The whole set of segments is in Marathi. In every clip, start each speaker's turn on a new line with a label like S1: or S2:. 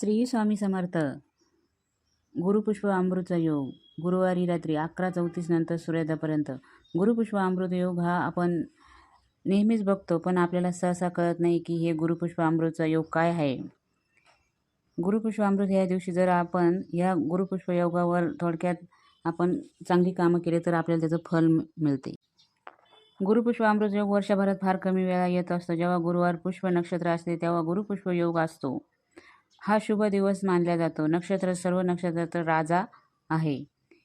S1: श्री स्वामी समर्थ. गुरुपुष्प अमृत योग. गुरुवारी रात्री अकरा चौतीस नंतर सूर्योदयापर्यंत गुरुपुष्प अमृत योग हा आपण नेहमीच बघतो पण आपल्याला सहसा कळत नाही की हे गुरुपुष्प अमृतचा योग काय आहे. गुरुपुष्प अमृत या दिवशी जर आपण या गुरुपुष्प योगावर थोडक्यात आपण चांगली कामं केली तर आपल्याला त्याचं फल मिळते. गुरुपुष्प अमृत योग वर्षभरात फार कमी वेळा येत असतो. जेव्हा गुरुवार पुष्प नक्षत्र असते तेव्हा गुरुपुष्प योग असतो. हा शुभ दिवस मानला जातो. नक्षत्र सर्व नक्षत्रात राजा आहे.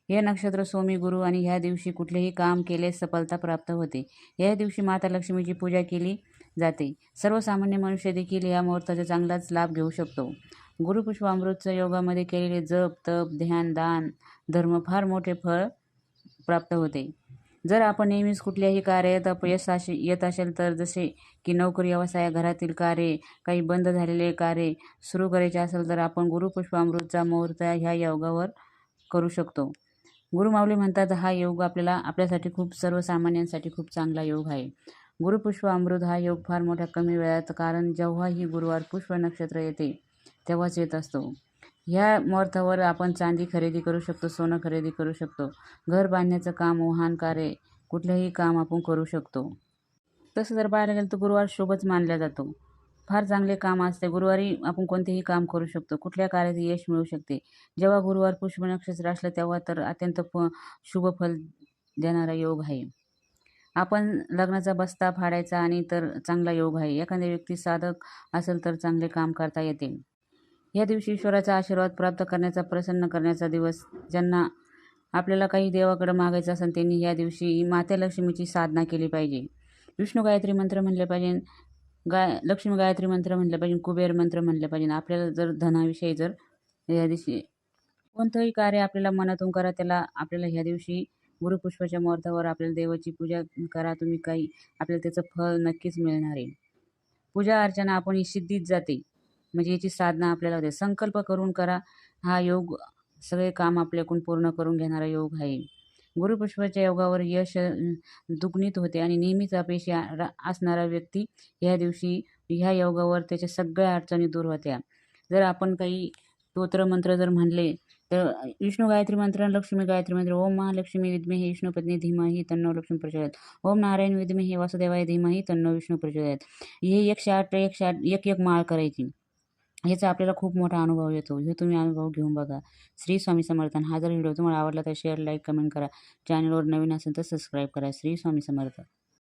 S1: हे नक्षत्र सोमी गुरु आणि ह्या दिवशी कुठलेही काम केले सफलता प्राप्त होते. या दिवशी माता लक्ष्मीची पूजा केली जाते. सर्वसामान्य मनुष्य देखील या मुहूर्ताचा चांगलाच लाभ घेऊ शकतो. गुरुपुष्पामृतच्या योगामध्ये केलेले जप तप ध्यान दान धर्म फार मोठे फळ प्राप्त होते. जर आपण नेहमीच कुठल्याही कार्यात अपयश असे येत असेल तर जसे की नोकरी व्यवसाय घरातील कार्य काही बंद झालेले कार्य सुरू करायचे असेल तर आपण गुरुपुष्पामृतचा मुहूर्त ह्या योगावर करू शकतो. गुरुमाऊली म्हणतात हा योग आपल्याला आपल्यासाठी खूप सर्वसामान्यांसाठी खूप चांगला योग आहे. गुरुपुष्प अमृत हा योग फार मोठ्या कमी वेळात कारण जेव्हाही गुरुवार पुष्प नक्षत्र येते तेव्हाच येत असतो. ह्या मर्थावर आपण चांदी खरेदी करू शकतो सोनं खरेदी करू शकतो. घर बांधण्याचं काम वाहन कार्य कुठलंही काम आपण करू शकतो. तसं जर पाहायला गेलं तर गुरुवार शुभच मानला जातो. फार चांगले काम असते. गुरुवारी आपण कोणतेही काम करू शकतो. कुठल्या कार्यात यश मिळू शकते? जेव्हा गुरुवार पुष्प नक्षत्र असलं तेव्हा तर अत्यंत प शुभ फल देणारा योग आहे. आपण लग्नाचा बस्ता फाडायचा आणि तर चांगला योग आहे. एखाद्या व्यक्ती साधक असेल तर चांगले काम करता येते. या दिवशी ईश्वराचा आशीर्वाद प्राप्त करण्याचा प्रसन्न करण्याचा दिवस ज्यांना आपल्याला काही देवाकडं मागायचं असेल त्यांनी या दिवशी माता लक्ष्मीची साधना केली पाहिजे. विष्णू गायत्री मंत्र म्हणले पाहिजे गाय लक्ष्मी गायत्री मंत्र म्हणलं पाहिजे कुबेर मंत्र म्हणलं पाहिजे. आपल्याला जर धनाविषयी जर या दिवशी कोणतंही कार्य आपल्याला मनातून करा त्याला आपल्याला ह्या दिवशी गुरुपुष्पाच्या मुहूर्तावर आपल्याला देवाची पूजा करा तुम्ही काही आपल्याला त्याचं फळ नक्कीच मिळणार आहे. पूजा अर्चना आपण ही सिद्धीत जाते. म्हणजे याची साधना आपल्याला होते संकल्प करून करा. हा योग सगळे काम आपल्याकडून पूर्ण करून घेणारा योग आहे. गुरुपुष्पाच्या योगावर यश दुग्णित होते आणि नेहमीच अपयशी रा- असणारा व्यक्ती ह्या दिवशी ह्या योगावर त्याच्या सगळ्या अडचणी दूर होत्या. जर आपण काही स्तोत्रमंत्र जर म्हणले तर विष्णू गायत्री मंत्र आणि लक्ष्मी गायत्री मंत्र ओम महालक्ष्मी विद्महे विष्णुपत्नी धीमाही तन्नो लक्ष्मी प्रचोदयात. ओम नारायण विद्महे वासुदेवाय धीमाही तन्नो विष्णू प्रचोदयात. हे एकशे आठ एकशे आठ एक एक माळ करायची. याचा आपल्याला खूप मोठा अनुभव येतो. हे तुम्ही अनुभव घेऊन बघा. श्री स्वामी समर्थन हा जर व्हिडिओ तुम्हाला आवडला तर शेअर लाईक कमेंट करा. चॅनलवर नवीन असेल तर सबस्क्राईब करा. श्री स्वामी समर्थ.